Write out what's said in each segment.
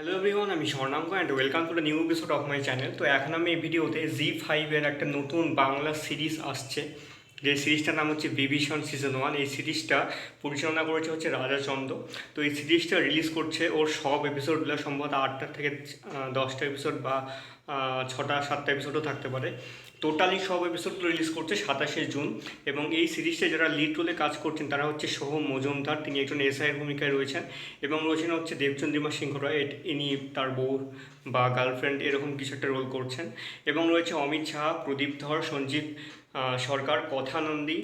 Hello everyone আমি Swarnank and welcome to the new episode of my channel তো এখন আমি এই ভিডিওতে জি ফাইভের একটা নতুন বাংলা সিরিজ আসছে। যে সিরিজটার নাম হচ্ছে বিভীষণ সিজন ওয়ান এই সিরিজটা পরিচালনা করেছে হচ্ছে রাজা চন্দ্র। তো এই সিরিজটা রিলিজ করছে ওর সব এপিসোডগুলো সম্ভবত আটটা থেকে দশটা এপিসোড বা ছটা, সাতটা এপিসোডও থাকতে পারে। টোটালি সব এপিসোডগুলো রিলিজ করছে সাতাশে জুন এবং এই সিরিজটা যারা লিড রোলে কাজ করছেন, তারা হচ্ছে সোহম মজুমদার। তিনি একজন এসআইয়ের ভূমিকায় রয়েছেন এবং রয়েছেন হচ্ছে দেবচন্দ্রিমা সিংহ রায় ইনি তার বউ বা গার্লফ্রেন্ড এরকম কিছু একটা রোল করছেন এবং রয়েছে অমিত শাহ, প্রদীপ ধর, সঞ্জীব সরকার, কথানন্দী।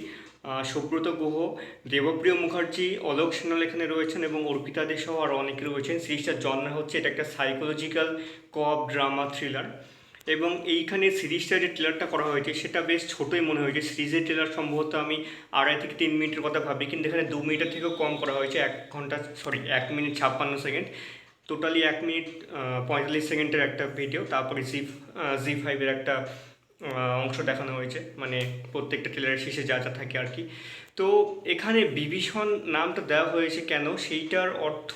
সুব্রত গুহ, দেবপ্রিয় মুখার্জি, অলোক সেনাল এখানে রয়েছেন এবং অর্পিতা দে সহ আরও অনেকে রয়েছেন। সিরিজটার জন্ম হচ্ছে, এটা একটা সাইকোলজিক্যাল কপ ড্রামা থ্রিলার এবং এইখানে সিরিজটা যে ট্রেলারটা করা হয়েছে, সেটা বেশ ছোটোই মনে হয়েছে। সিরিজের ট্রেলার সম্ভবত আমি আড়াই থেকে তিন মিনিটের কথা ভাবি, কিন্তু এখানে দু মিনিটের থেকেও কম করা হয়েছে, এক ঘণ্টা সরি এক মিনিট ছাপ্পান্ন সেকেন্ড টোটালি এক মিনিট পঁয়তাল্লিশ সেকেন্ডের একটা ভিডিও তারপরে জি জি ফাইভের একটা অংশ দেখানো হয়েছে। মানে প্রত্যেকটা ট্রেলারের শেষে যা যা থাকে আর কি। তো এখানে বিভীষণ নামটা দেওয়া হয়েছে কেন? সেইটার অর্থ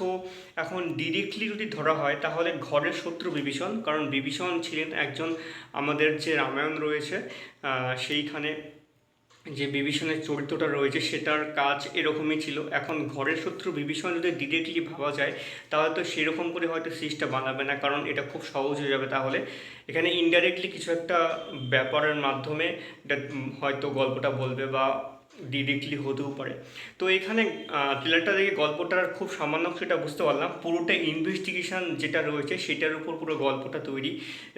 এখন ডিরেক্টলি যদি ধরা হয়, তাহলে ঘরের শত্রু বিভীষণ। কারণ বিভীষণ ছিলেন একজন আমাদের যে রামায়ণ রয়েছে সেইখানে যে বিভীষণের চরিত্রটা রয়েছে সেটার কাজ এরকমই ছিল। এখন ঘরের শত্রু বিভীষণ যদি ডিরেক্টলি ভাবা যায়, তাহলে তো সেরকম করে হয়তো সিরিজটা বানাবে না, কারণ এটা খুব সহজ হয়ে যাবে তাহলে। এখানে ইনডাইরেক্টলি কিছু একটা ব্যাপারের মাধ্যমে হয়তো গল্পটা বলবে বা ডিরেক্টলি হতেও পারে। তো এখানে ট্রেলারটা দেখে গল্পটার খুব সামান্য সেটা বুঝতে পারলাম। পুরোটা ইনভেস্টিগেশন যেটা রয়েছে, সেটার উপর পুরো গল্পটা তৈরি।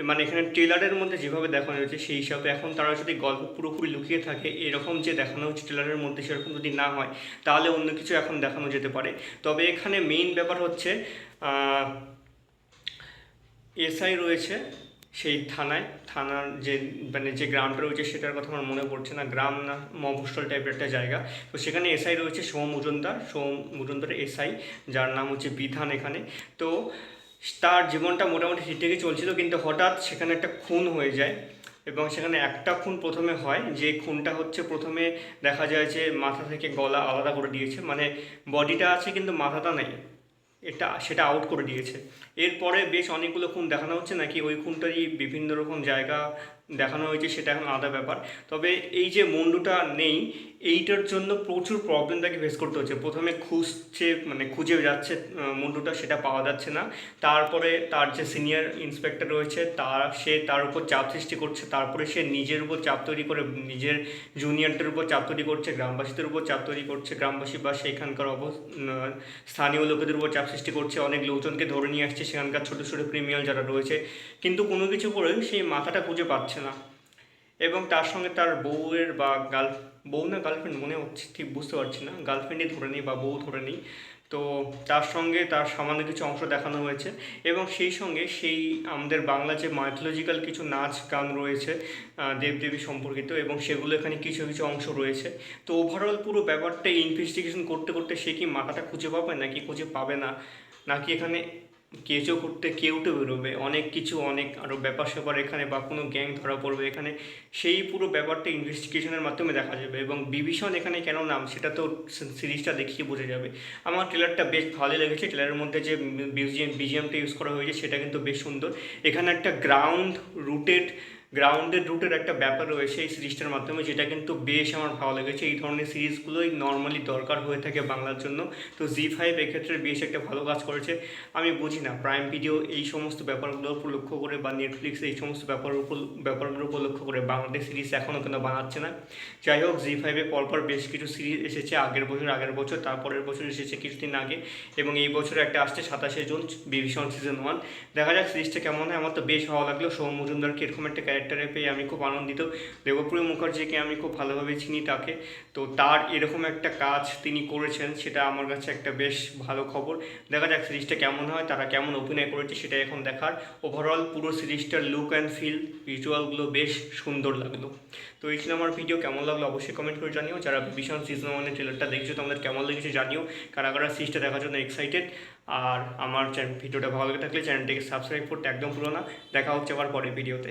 মানে এখানে ট্রেলারের মধ্যে যেভাবে দেখানো হয়েছে, সেই হিসাবে এখন তারা যদি গল্প পুরোপুরি লুকিয়ে থাকে, এরকম যে দেখানো হচ্ছে ট্রেলারের মধ্যে সেরকম যদি না হয়, তাহলে অন্য কিছু এখন দেখানো যেতে পারে। তবে এখানে মেইন ব্যাপার হচ্ছে এসআই রয়েছে সেই থানায়, থানার যে মানে যে গ্রামটা রয়েছে সেটার কথা আমার মনে পড়ছে না। গ্রাম না, মফস্বল টাইপের একটা জায়গা। তো সেখানে এসআই রয়েছে, সোম মজুমদার সোম মজুমদার এসআই যার নাম হচ্ছে বিধান এখানে। তো তার জীবনটা মোটামুটি ঠিকঠাকই চলছিল, কিন্তু হঠাৎ সেখানে একটা খুন হয়ে যায় এবং সেখানে একটা খুন প্রথমে হয়। যে খুনটা হচ্ছে প্রথমে দেখা যায় যে মাথা থেকে গলা আলাদা করে দিয়েছে। মানে বডিটা আছে কিন্তু মাথাটা নেই। এটা, সেটা আউট করে দিয়েছে। এরপরে বেশ অনেকগুলো খুন দেখানো হচ্ছে, নাকি ওই খুনটারই বিভিন্ন রকম জায়গা দেখানো হয়েছে, সেটা এখন আলাদা ব্যাপার। তবে এই যে মুন্ডুটা নেই, এইটার জন্য প্রচুর প্রবলেম তাকে ফেস করতে হচ্ছে। প্রথমে খুঁজছে মানে খুঁজে যাচ্ছে মুন্ডুটা, সেটা পাওয়া যাচ্ছে না। তারপরে তার যে সিনিয়র ইন্সপেক্টর রয়েছে, তার, সে তার উপর চাপ সৃষ্টি করছে। তারপরে সে নিজের উপর চাপ তৈরি করে, নিজের জুনিয়রদের উপর চাপ তৈরি করছে, গ্রামবাসীদের উপর চাপ তৈরি করছে। গ্রামবাসী বা সেখানকার অব স্থানীয় লোকেদের উপর চাপ সৃষ্টি করছে, অনেক লোকজনকে ধরে নিয়ে আসছে সেখানকার ছোটো ছোটো ক্রিমিনাল যারা রয়েছে। কিন্তু কোনো কিছু করে সেই মাথাটা খুঁজে পাচ্ছে না। এবং তার সঙ্গে তার বউয়ের বা গার্ল বউ না গার্লফ্রেন্ড মনে হচ্ছে, ঠিক বুঝতে পারছি না। গার্লফ্রেন্ডই ধরে নিই বা বউ ধরে নিই। তো তার সঙ্গে তার সামান্য কিছু অংশ দেখানো হয়েছে এবং সেই সঙ্গে সেই আমাদের বাংলা যে মাইথোলজিক্যাল কিছু নাচ গান রয়েছে দেবদেবী সম্পর্কিত এবং সেগুলো এখানে কিছু কিছু অংশ রয়েছে। তো ওভারঅল পুরো ব্যাপারটা ইনভেস্টিগেশন করতে করতে সে কি মাথাটা খুঁজে পাবে নাকি খুঁজে পাবে না? নাকি এখানে কেঁচো করতে কেউটে বেরোবে। অনেক কিছু, অনেক আরও ব্যাপার স্যাপার এখানে বা কোনো গ্যাং ধরা পড়বে। এখানে সেই পুরো ব্যাপারটা ইনভেস্টিগেশনের মাধ্যমে দেখা যাবে এবং বিভীষণ এখানে কেন নাম সেটা তো সিরিজটা দেখিয়ে বোঝা যাবে। আমার ট্রেলারটা বেশ ভালোই লেগেছে। ট্রেলারের মধ্যে যে বিজিএম বিজিএমটা ইউজ করা হয়েছে সেটা কিন্তু বেশ সুন্দর। এখানে একটা গ্রাউন্ড রুটেড গ্রাউন্ডেড রুটের একটা ব্যাপার রয়েছে এই সিরিজটার মাধ্যমে, যেটা কিন্তু বেশ আমার ভালো লেগেছে। এই ধরনের সিরিজগুলোই নর্মালি দরকার হয়ে থাকে বাংলার জন্য। তো জি ফাইভ এক্ষেত্রে বেশ একটা ভালো কাজ করেছে। আমি বুঝি না প্রাইম ভিডিও এই সমস্ত ব্যাপারগুলোর উপর লক্ষ্য করে বা নেটফ্লিক্স এই সমস্ত ব্যাপার উপর, ব্যাপারগুলোর উপর লক্ষ্য করে বাংলাদেশ সিরিজ এখনও কেন বানাচ্ছে না। যাই হোক জি ফাইভে পরপর বেশ কিছু সিরিজ এসেছে, আগের বছর আগের বছর, তারপরের বছর এসেছে কিছুদিন আগে। এবং এই বছর একটা আসছে সাতাশে জুন বিভীষণ সিজন ওয়ান দেখা যাক সিরিজটা কেমন হয়, আমার তো বেশ ভালো লাগল। সৌম মজুমদারকে এরকম একটা পেয়ে আমি খুব আনন্দিত। দেবপ্রিয় মুখার্জিকে আমি খুব ভালোভাবে চিনি তাকে। তো তার এরকম একটা কাজ তিনি করেছেন, সেটা আমার কাছে একটা বেশ ভালো খবর। দেখা যাক সিরিজটা কেমন হয়, তারা কেমন অভিনয় করেছে সেটা এখন দেখার। ওভারঅল পুরো সিরিজটার লুক অ্যান্ড ফিল ভিজুয়ালগুলো বেশ সুন্দর লাগল। তো এই ছিল আমার ভিডিও কেমন লাগল অবশ্যই কমেন্ট করে জানিও। যারা ভীষণ সিজন ওয়ানের ট্রেলারটা দেখছ, তোমাদের কেমন লেগেছে জানিও। কারা কারা সিরিজটা দেখার জন্য এক্সাইটেড আর আমার ভিডিওটা ভালো লেগে থাকলে চ্যানেলটিকে সাবস্ক্রাইব করতে একদম ভুলো না। দেখা হচ্ছে আবার পরের ভিডিওতে